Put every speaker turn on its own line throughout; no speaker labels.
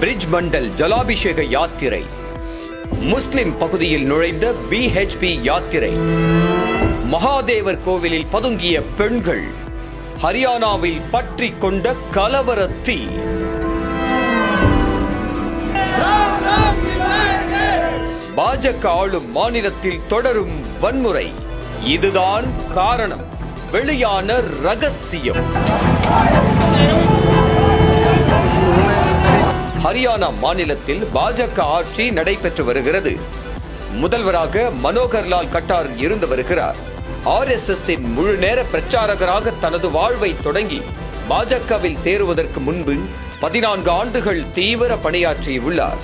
Bridge Mandal ஜலாபிஷேக யாத்திரை. முஸ்லிம் பகுதியில் நுழைந்த பிஹெச்பி யாத்திரை. மகாதேவர் கோவிலில் பதுங்கிய பெண்கள் ஹரியானாவில் பற்றி கொண்ட கலவர தீ. பாஜக ஆளும் மாநிலத்தில் தொடரும் வன்முறை. இதுதான் காரணம். வெளியான ரகசியம். ஹரியானா மாநிலத்தில் பாஜக ஆட்சி நடைபெற்று வருகிறது. முதல்வராக மனோகர்லால் கட்டார் இருந்து வருகிறார். ஆர் எஸ் எஸ் முழு நேர பிரச்சாரகராக தனது வாழ்வை தொடங்கி பாஜகவில் சேருவதற்கு முன்பு பதினான்கு ஆண்டுகள் தீவிர பணியாற்றியுள்ளார்.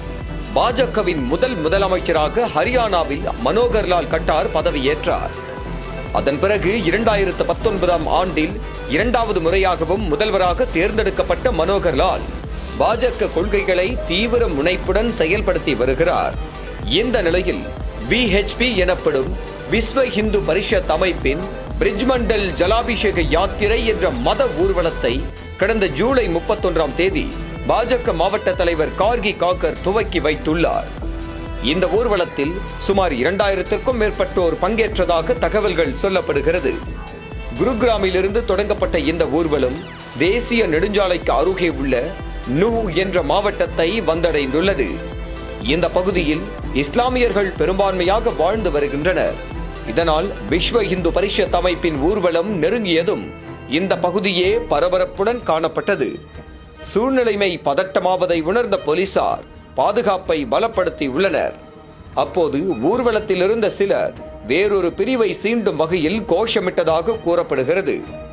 பாஜகவின் முதல் முதலமைச்சராக ஹரியானாவில் மனோகர்லால் கட்டார் பதவியேற்றார். அதன் பிறகு இரண்டாயிரத்து பத்தொன்பதாம் ஆண்டில் இரண்டாவது முறையாகவும் முதல்வராக தேர்ந்தெடுக்கப்பட்ட மனோகர்லால் பாஜக கொள்கைகளை தீவிர முனைப்புடன் செயல்படுத்தி வருகிறார். இந்த நிலையில் விஹெச்பி எனப்படும் விஸ்வ இந்து பரிஷத் அமைப்பின் பிரிஜ்மண்டல் ஜலாபிஷேக யாத்திரை என்ற மத ஊர்வலத்தை கடந்த ஜூலை முப்பத்தொன்றாம் தேதி பாஜக மாவட்ட தலைவர் கார்கி காக்கர் துவக்கி வைத்துள்ளார். இந்த ஊர்வலத்தில் சுமார் இரண்டாயிரத்திற்கும் மேற்பட்டோர் பங்கேற்றதாக தகவல்கள் சொல்லப்படுகிறது. குருகிராமிலிருந்து தொடங்கப்பட்ட இந்த ஊர்வலம் தேசிய நெடுஞ்சாலைக்கு அருகே உள்ள நு என்ற மாவட்டத்தை வந்தடைந்துள்ளது. இந்த பகுதியில் இஸ்லாமியர்கள் பெரும்பான்மையாக வாழ்ந்து வருகின்றனர். இதனால் விஸ்வ இந்து பரிஷத் அமைப்பின் ஊர்வலம் நெருங்கியதும் இந்த பகுதியே பரபரப்புடன் காணப்பட்டது. சூழ்நிலைமை பதட்டமாவதை உணர்ந்த போலீசார் பாதுகாப்பை பலப்படுத்தி உள்ளனர். அப்போது ஊர்வலத்தில் இருந்த சிலர் வேறொரு பிரிவை சீண்டும் வகையில் கோஷமிட்டதாக கூறப்படுகிறது.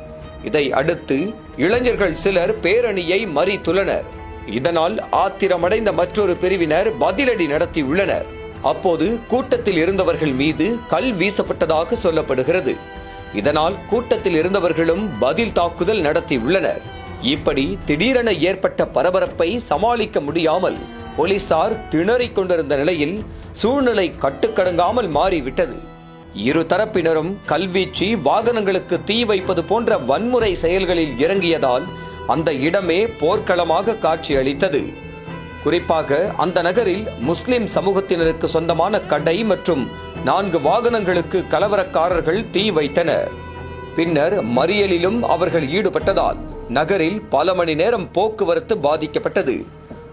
இதை அடுத்து இளைஞர்கள் சிலர் பேரணியை மறித்துள்ளனர். இதனால் ஆத்திரமடைந்த மற்றொரு பிரிவினர் பதிலடி நடத்தியுள்ளனர். அப்போது கூட்டத்தில் இருந்தவர்கள் மீது கல் வீசப்பட்டதாக சொல்லப்படுகிறது. இதனால் கூட்டத்தில் இருந்தவர்களும் பதில் தாக்குதல் நடத்தியுள்ளனர். இப்படி திடீரென ஏற்பட்ட பரபரப்பை சமாளிக்க முடியாமல் போலீசார் திணறிக் கொண்டிருந்த நிலையில் சூழ்நிலை கட்டுக்கடங்காமல் மாறிவிட்டது. இரு தரப்பினரும் கல்வீச்சு வாகனங்களுக்கு தீ வைப்பது போன்ற வன்முறை செயல்களில் இறங்கியதால் அந்த இடமே போர்க்களமாக காட்சியளித்தது. குறிப்பாக அந்த நகரில் முஸ்லிம் சமூகத்தினருக்கு சொந்தமான கடை மற்றும் நான்கு வாகனங்களுக்கு கலவரக்காரர்கள் தீ வைத்தனர். பின்னர் மறியலிலும் அவர்கள் ஈடுபட்டதால் நகரில் பல மணி நேரம் போக்குவரத்து பாதிக்கப்பட்டது.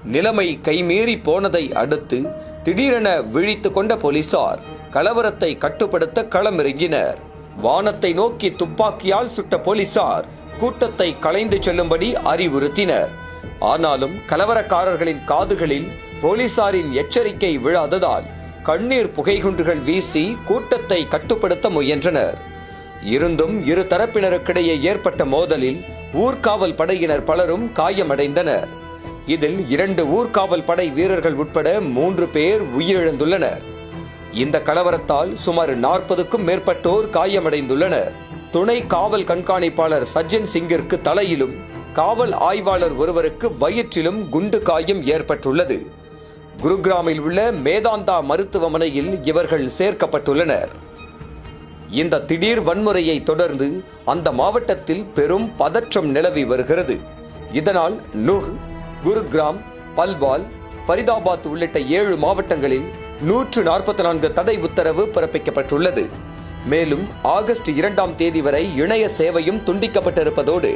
நிலைமை கைமீறி போனதை அடுத்து திடீரென விழித்துக் கொண்ட போலீசார் கலவரத்தை கட்டுப்படுத்த களமிறங்கினர். வானத்தை நோக்கி துப்பாக்கியால் சுட்ட போலீசார் கூட்டத்தை கலைந்து செல்லும்படி அறிவுறுத்தினர். ஆனாலும் கலவரக்காரர்களின் காதுகளில் போலீசாரின் எச்சரிக்கை விழாததால் கண்ணீர் புகைகுண்டுகள் வீசி கூட்டத்தை கட்டுப்படுத்த முயன்றனர். இருந்தும் இரு தரப்பினருக்கிடையே ஏற்பட்ட மோதலில் ஊர்காவல் படையினர் பலரும் காயமடைந்தனர். இதில் இரண்டு ஊர்காவல் படை வீரர்கள் உட்பட மூன்று பேர் உயிரிழந்துள்ளனர். இந்த கலவரத்தால் சுமார் நாற்பதுக்கும் மேற்பட்டோர் காயமடைந்துள்ளனர். துணை காவல் கண்காணிப்பாளர் சஜ்ஜன் சிங்கிற்கு தலையிலும் காவல் ஆய்வாளர் ஒருவருக்கு வயிற்றிலும் குண்டு காயம் ஏற்பட்டுள்ளது. குருகிராமில் உள்ள மேதாந்தா மருத்துவமனையில் இவர்கள் சேர்க்கப்பட்டுள்ளனர். இந்த திடீர் வன்முறையை தொடர்ந்து அந்த மாவட்டத்தில் பெரும் பதற்றம் நிலவி வருகிறது. இதனால் நுஹ் குருகிராம் பல்வால் ஃபரிதாபாத் உள்ளிட்ட ஏழு மாவட்டங்களில் நூற்று நாற்பத்தி நான்கு தடை உத்தரவு பிறப்பிக்கப்பட்டுள்ளது. மேலும் ஆகஸ்ட் இரண்டாம் தேதி வரை இணைய சேவையும் துண்டிக்கப்பட்டிருப்பதோடு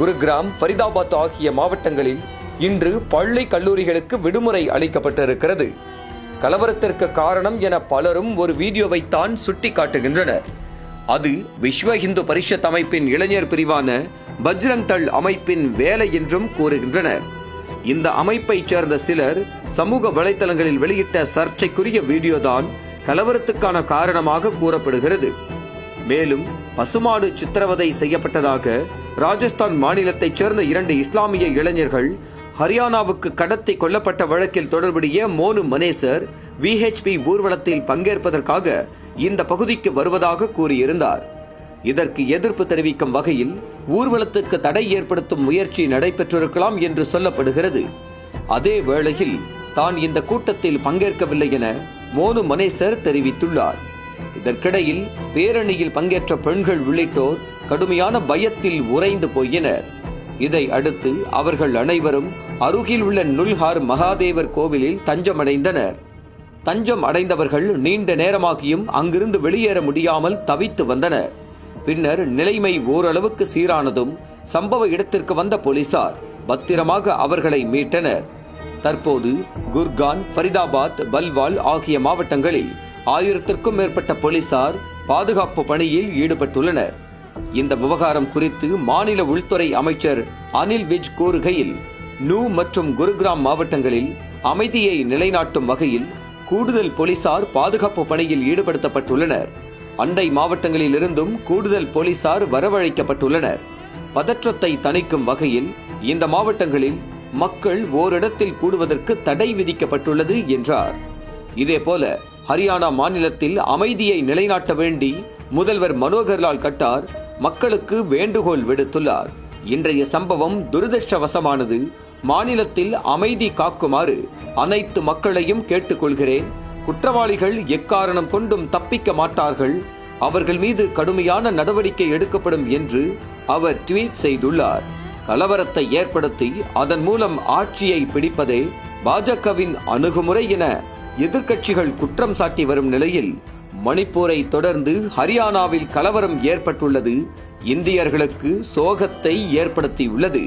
குருகிராம் ஃபரிதாபாத் ஆகிய மாவட்டங்களில் இன்று பள்ளி கல்லூரிகளுக்கு விடுமுறை அளிக்கப்பட்டிருக்கிறது. கலவரத்திற்கு காரணம் என பலரும் ஒரு வீடியோவைத்தான் சுட்டிக்காட்டுகின்றனர். அது விஸ்வ இந்து பரிஷத் அமைப்பின் இளைஞர் பிரிவான பஜ்ரங் தள் அமைப்பின் வேலை என்றும் கூறுகின்றனர். இந்த அமைப்பைச் சேர்ந்த சிலர் சமூக வலைத்தளங்களில் வெளியிட்ட சர்ச்சைக்குரிய வீடியோதான் கலவரத்துக்கான காரணமாக கூறப்படுகிறது. மேலும் பசுமாடு சித்திரவதை செய்யப்பட்டதாக ராஜஸ்தான் மாநிலத்தைச் சேர்ந்த இரண்டு இஸ்லாமிய இளைஞர்கள் ஹரியானாவுக்கு கடத்தி கொல்லப்பட்ட வழக்கில் தொடர்புடைய மோனு மனேசர் விஹெச்பி ஊர்வலத்தில் பங்கேற்பதற்காக இந்த பகுதிக்கு வருவதாக கூறியிருந்தார். இதற்கு எதிர்ப்பு தெரிவிக்கும் வகையில் ஊர்வலத்துக்கு தடை ஏற்படுத்தும் முயற்சி நடைபெற்றிருக்கலாம் என்று சொல்லப்படுகிறது. அதே வேளையில் தான் இந்த கூட்டத்தில் பங்கேற்கவில்லை என மோனு மனேசர் தெரிவித்துள்ளார். இதற்கிடையில் பேரணியில் பங்கேற்ற பெண்கள் உள்ளிட்டோர் கடுமையான பயத்தில் உறைந்து போயினர். இதை அடுத்து அவர்கள் அனைவரும் அருகில் உள்ள நுல்ஹார் மகாதேவர் கோவிலில் தஞ்சமடைந்தனர். தஞ்சம் அடைந்தவர்கள் நீண்ட நேரமாகியும் அங்கிருந்து வெளியேற முடியாமல் தவித்து வந்தனர். பின்னர் நிலைமை ஓரளவுக்கு சீரானதும் சம்பவ இடத்திற்கு வந்த போலீசார் பத்திரமாக அவர்களை மீட்டனர். தற்போது குர்கான் ஃபரிதாபாத் பல்வால் ஆகிய மாவட்டங்களில் ஆயிரத்திற்கும் மேற்பட்ட போலீசார் பாதுகாப்பு பணியில் ஈடுபட்டுள்ளனர். இந்த விவகாரம் குறித்து மாநில உள்துறை அமைச்சர் அனில் விஜ் கூறுகையில் நூ மற்றும் குருகிராம் மாவட்டங்களில் அமைதியை நிலைநாட்டும் வகையில் கூடுதல் போலீசார் பாதுகாப்பு பணியில் ஈடுபடுத்தப்பட்டுள்ளனர். அண்டை மாவட்டங்களிலிருந்தும் கூடுதல் போலீசார் வரவழைக்கப்பட்டுள்ளனர். பதற்றத்தை தணிக்கும் வகையில் இந்த மாவட்டங்களில் மக்கள் ஓரிடத்தில் கூடுவதற்கு தடை விதிக்கப்பட்டுள்ளது என்றார். இதேபோல ஹரியானா மாநிலத்தில் அமைதியை நிலைநாட்ட வேண்டி முதல்வர் மனோகர்லால் கட்டார் மக்களுக்கு வேண்டுகோள் விடுத்துள்ளார். இன்றைய சம்பவம் துரதிருஷ்டவசமானது. மாநிலத்தில் அமைதி காக்குமாறு அனைத்து மக்களையும் கேட்டுக்கொள்கிறேன். குற்றவாளிகள் எக்காரணம் கொண்டும் தப்பிக்க மாட்டார்கள்? அவர்கள் மீது கடுமையான நடவடிக்கை எடுக்கப்படும் என்று அவர் ட்வீட் செய்துள்ளார். கலவரத்தை ஏற்படுத்தி அதன் மூலம் ஆட்சியை பிடிப்பதே பாஜகவின் அணுகுமுறை என எதிர்க்கட்சிகள் குற்றம் சாட்டி வரும் நிலையில் மணிப்பூரை தொடர்ந்து ஹரியானாவில் கலவரம் ஏற்பட்டுள்ளது. இந்தியர்களுக்கு சோகத்தை ஏற்படுத்தியுள்ளது.